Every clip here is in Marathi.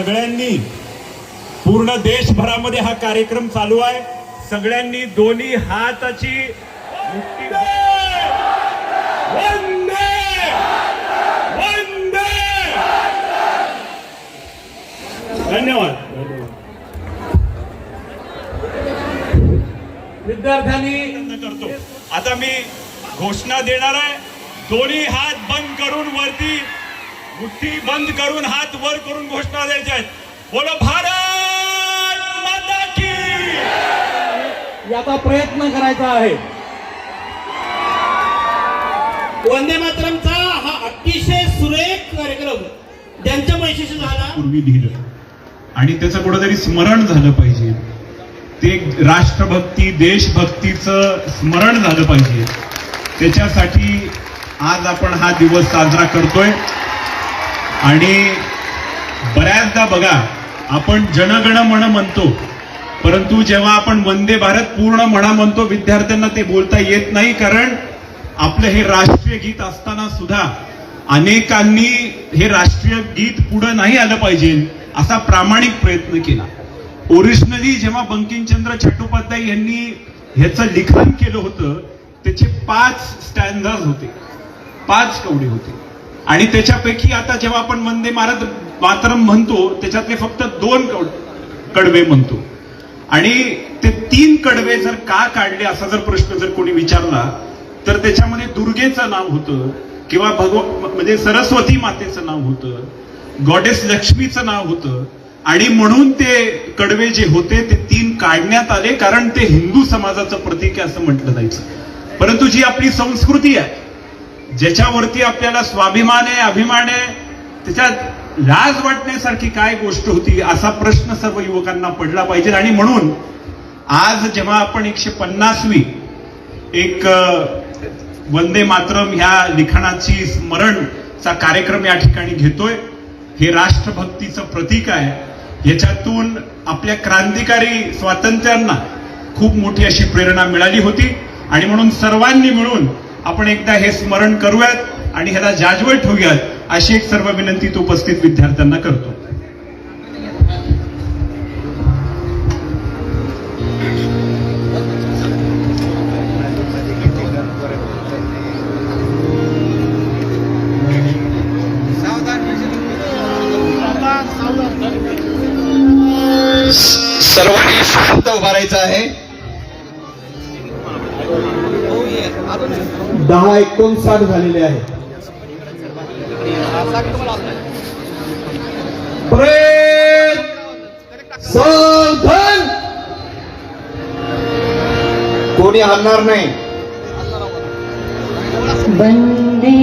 सगळ्यांनी पूर्ण देशभरामध्ये हा कार्यक्रम चालू आहे. सगळ्यांनी दोन्ही हाताची धन्यवाद धन्यवाद. विद्यार्थ्यांनी करतो. आता मी घोषणा देणार आहे दोन्ही हात बंद करून वरती मुठ्ठी बंद करून हात वर करून घोषणा द्यायच्या आहेत. बोलो भारत माता की याचा प्रयत्न करायचा आहे. वंदे मातरमचा हा अतिशय सुरेख कार्यक्रम त्यांच्या पैशाशी झाला. पूर्वी लिहिलं आणि त्याचं कुठंतरी स्मरण झालं पाहिजे. ते राष्ट्रभक्ती देशभक्तीचं स्मरण झालं पाहिजे. त्याच्यासाठी आज आपण हा दिवस साजरा करतोय. आणि बऱ्याचदा बघा आपण जनगण म्हण म्हणतो परंतु जेव्हा आपण वंदे भारत पूर्ण म्हणा म्हणतो विद्यार्थ्यांना ते बोलता येत नाही कारण आपलं हे राष्ट्रीय गीत असताना सुद्धा अनेकांनी हे राष्ट्रीय गीत पुढं नाही आलं पाहिजे असा प्रामाणिक प्रयत्न केला. ओरिजिनली जेव्हा बंकिमचंद्र चट्टोपाध्याय यांनी ह्याचं लिखाण केलं होतं त्याचे पाच स्टँडर्ड होते पाच कवडे होते. आणि त्याच्यापैकी आता जेव्हा आपण वंदे भारत मातरम म्हणतो त्याच्यातले फक्त दोन कडवे म्हणतो. आणि ते तीन कडवे जर का काढले असा जर प्रश्न जर कोणी विचारला तर त्याच्यामध्ये दुर्गेचं नाव होतं किंवा भगव म्हणजे सरस्वती मातेचं नाव होतं गॉडेस लक्ष्मीचं नाव होतं आणि म्हणून ते कडवे जे होते ते तीन काढण्यात आले कारण ते हिंदू समाजाचं प्रतीक आहे असं म्हटलं जायचं. परंतु जी आपली संस्कृती आहे ज्याच्यावरती आपल्याला स्वाभिमान आहे अभिमान आहे त्याच्यात लाज वाटण्यासारखी काय गोष्ट होती असा प्रश्न सर्व युवकांना पडला पाहिजे. आणि म्हणून आज जेव्हा आपण एकशे पन्नासवी एक वंदे मातरम ह्या लिखाणाची स्मरणचा कार्यक्रम या ठिकाणी घेतोय हे राष्ट्रभक्तीचं प्रतीक आहे. याच्यातून आपल्या क्रांतिकारी स्वातंत्र्यांना खूप मोठी अशी प्रेरणा मिळाली होती. आणि म्हणून सर्वांनी मिळून आपण एकदा हे स्मरण करूयात आणि ह्याला जाजवळ ठेवूयात अशी एक सर्व विनंती तो उपस्थित विद्यार्थ्यांना करतो. सर्वांनी शांत उभारायचं आहे. दहा एकोणसाठ झालेले आहे कोणी हलणार नाही. वन्दे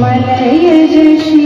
मलयज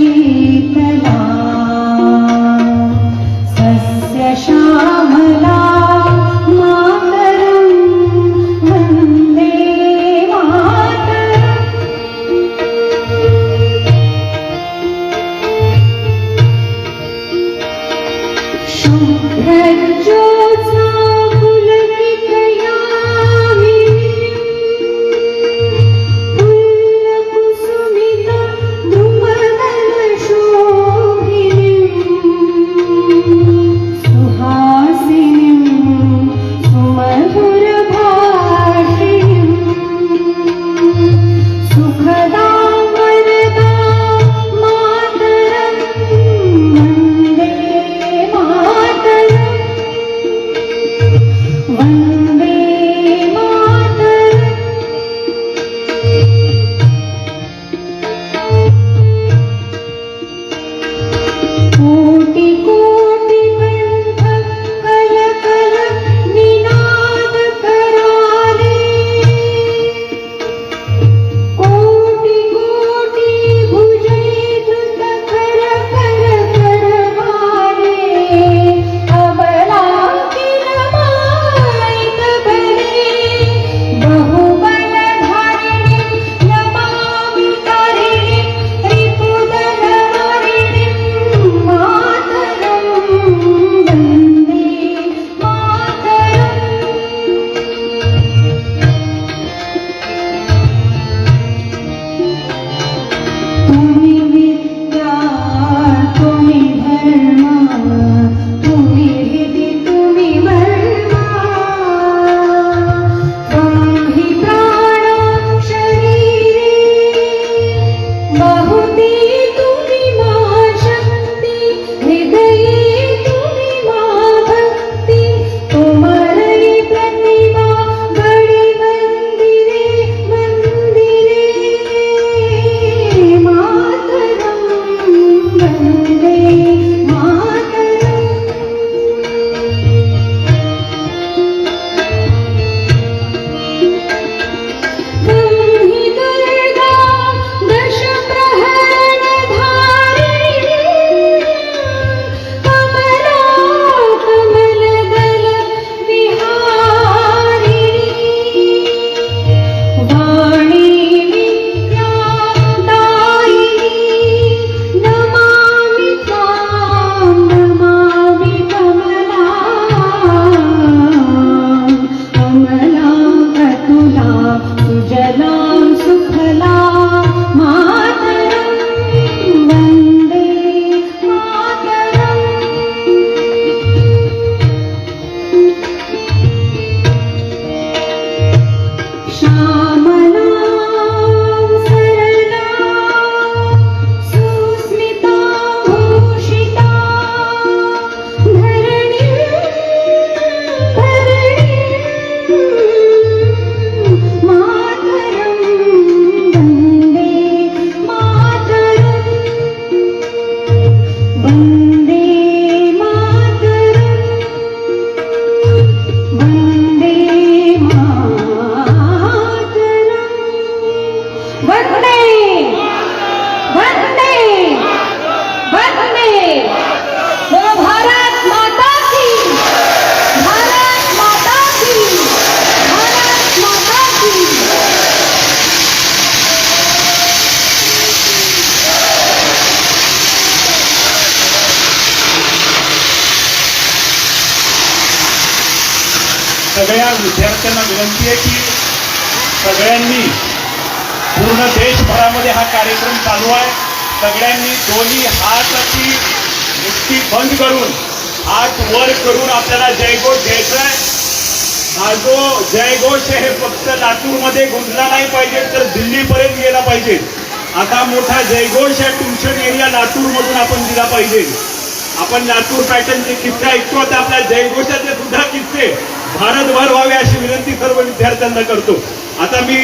विद्यार्थ्यांना विनंती आहे की सगळ्यांनी पूर्ण देशभरामध्ये हा कार्यक्रम चालू आहे. सगळ्यांनी दोन्ही हाताची मुक्ती बंद करून हात वर करून आपल्याला जयघोष घ्यायचा आहे. हा जो जयघोष हे फक्त लातूरमध्ये गुंजला नाही पाहिजे तर दिल्लीपर्यंत गेला पाहिजे. आता मोठा जयघोष या टुमशन एरिया लातूरमधून आपण दिला पाहिजे. आपण लातूर पॅटर्नचे किस्से ऐकतो आता आपल्या जयघोषाचे सुद्धा किस्से भारतभर व्हावे अशी विनंती सर्व विद्यार्थ्यांना करतो. आता मी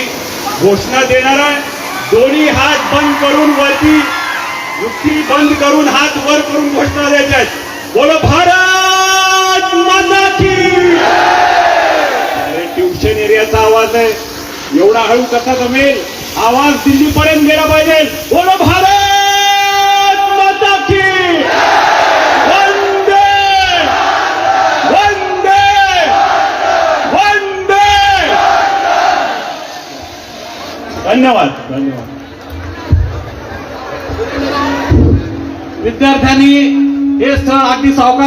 घोषणा देणार आहे दोन्ही हात बंद करून वरती मुठ्ठी बंद करून हात वर करून घोषणा द्यायच्या आहेत. बोलो भारत माता की अरे ट्युशन एरियाचा आवाज आहे. एवढा हळू कसा जमेल? आवाज दिल्लीपर्यंत गेला पाहिजे. बोलो भारत!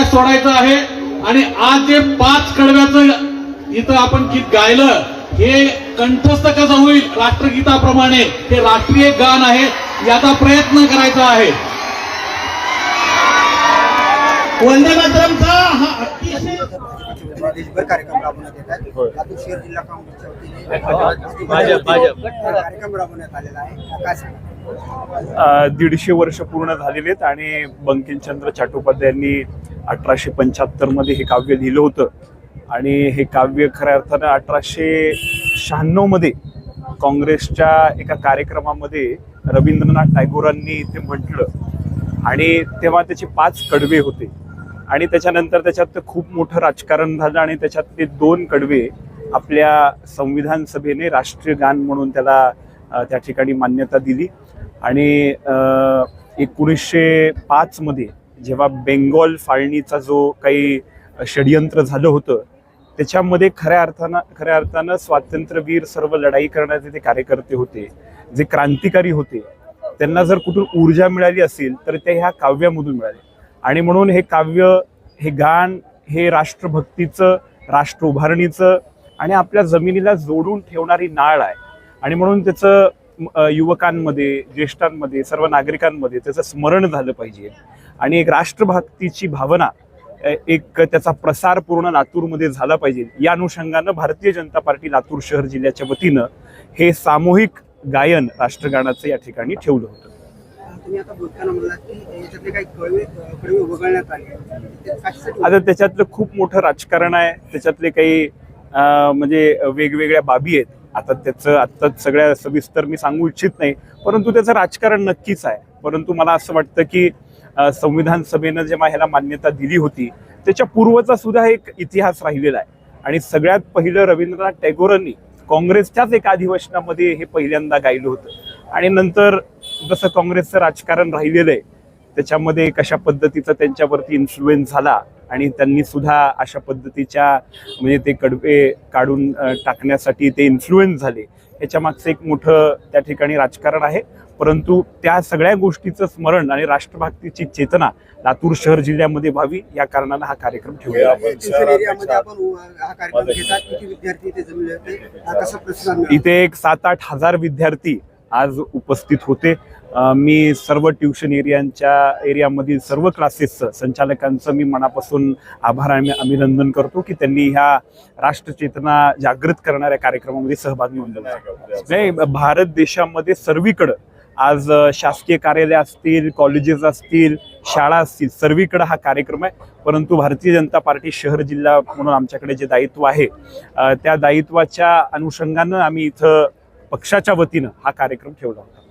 सावकाश सोडायचं आहे. आणि आज जे पाच कडव्याचं इथं आपण गीत गायलं हे कंठस्थ कसं होईल राष्ट्रगीताप्रमाणे. हे राष्ट्रीय गान आहे याचा प्रयत्न करायचा आहे. वंदे मातरमचा हा अतिशय देशभर कार्यक्रम राबवण्यात येतात लातूर शहर जिल्हा काँग्रेसच्या वतीने कार्यक्रम राबवण्यात आलेला आहे. काय सांगा दीडशे वर्ष पूर्ण झालेले आहेत आणि बंकिमचंद्र चट्टोपाध्यायांनी अठराशे पंच्याहत्तरमध्ये हे काव्य लिहिलं होतं. आणि हे काव्य खऱ्या अर्थानं अठराशे शहाण्णवमध्ये काँग्रेसच्या एका कार्यक्रमामध्ये रवींद्रनाथ टागोरांनी ते म्हटलं. आणि तेव्हा त्याचे पाच कडवे होते. आणि त्याच्यानंतर त्याच्यात खूप मोठं राजकारण झालं आणि त्याच्यात ते दोन कडवे आपल्या संविधान सभेने राष्ट्रीय गान म्हणून त्याला त्या ठिकाणी मान्यता दिली. आणि एकोणीसशे पाचमध्ये जेव्हा बेंगॉल फाळणीचा जो काही षडयंत्र झालं होतं त्याच्यामध्ये खऱ्या अर्थानं खऱ्या अर्थानं स्वातंत्र्यवीर सर्व लढाई करण्याचे ते कार्यकर्ते होते जे क्रांतिकारी होते त्यांना जर कुठून ऊर्जा मिळाली असेल तर ते ह्या काव्यामधून मिळाले. आणि म्हणून हे काव्य हे गान हे राष्ट्रभक्तीचं राष्ट्र उभारणीचं आणि आपल्या जमिनीला जोडून ठेवणारी नाळ आहे. आणि म्हणून त्याचं युवकांमध्ये ज्येष्ठांमध्ये सर्व नागरिकांमध्ये त्याचं स्मरण झालं पाहिजे. आणि एक राष्ट्रभक्तीची भावना एक त्याचा प्रसार पूर्ण लातूरमध्ये झाला पाहिजे. या अनुषंगानं भारतीय जनता पार्टी लातूर शहर जिल्ह्याच्या वतीनं हे सामूहिक गायन राष्ट्रगानाचं या ठिकाणी ठेवलं होतं. आता त्याच्यातलं खूप मोठं राजकारण आहे. त्याच्यातले काही म्हणजे वेगवेगळ्या बाबी आहेत. आता त्याचं आत्ता सगळ्या सविस्तर मी सांगू इच्छित नाही परंतु त्याचं राजकारण नक्कीच आहे. परंतु मला असं वाटतं की संविधान सभेनं जेव्हा ह्याला मान्यता दिली होती त्याच्या पूर्वचा सुद्धा एक इतिहास राहिलेला आहे. आणि सगळ्यात पहिलं रवींद्रनाथ टागोरांनी काँग्रेसच्याच एका अधिवेशनामध्ये हे पहिल्यांदा गायलं होतं. आणि नंतर जसं काँग्रेसचं राजकारण राहिलेलं आहे त्याच्यामध्ये कशा पद्धतीचा त्यांच्यावरती इन्फ्लुएन्स झाला आणि त्यांनी सुद्धा अशा पद्धतीच्या म्हणजे ते कडवे काढून टाकण्यासाठी ते इन्फ्लुएन्स झाले. याच्या मागचं एक मोठं त्या ठिकाणी राजकारण आहे. परंतु त्या सगळ्या गोष्टीचं स्मरण आणि राष्ट्रभक्तीची चेतना लातूर शहर जिल्ह्यामध्ये व्हावी या कारणानं हा कार्यक्रम ठेवला हा इथे एक सात आठ हजार विद्यार्थी आज उपस्थित होते. मी सर्व ट्युशन एरियांच्या एरियामधील सर्व क्लासेसचं संचालकांचं मी मनापासून आभार आणि अभिनंदन करतो की त्यांनी ह्या राष्ट्रचेतना जागृत करणाऱ्या कार्यक्रमामध्ये सहभाग नोंदवला नाही भारत देशामध्ये सर्वीकडं आज शासकीय कार्यालय असतील कॉलेजेस असतील शाळा असतील सर्वीकडं हा कार्यक्रम आहे. परंतु भारतीय जनता पार्टी शहर जिल्हा म्हणून आमच्याकडे जे दायित्व आहे त्या दायित्वाच्या अनुषंगानं आम्ही इथं पक्षाच्या वतीनं हा कार्यक्रम ठेवला होता.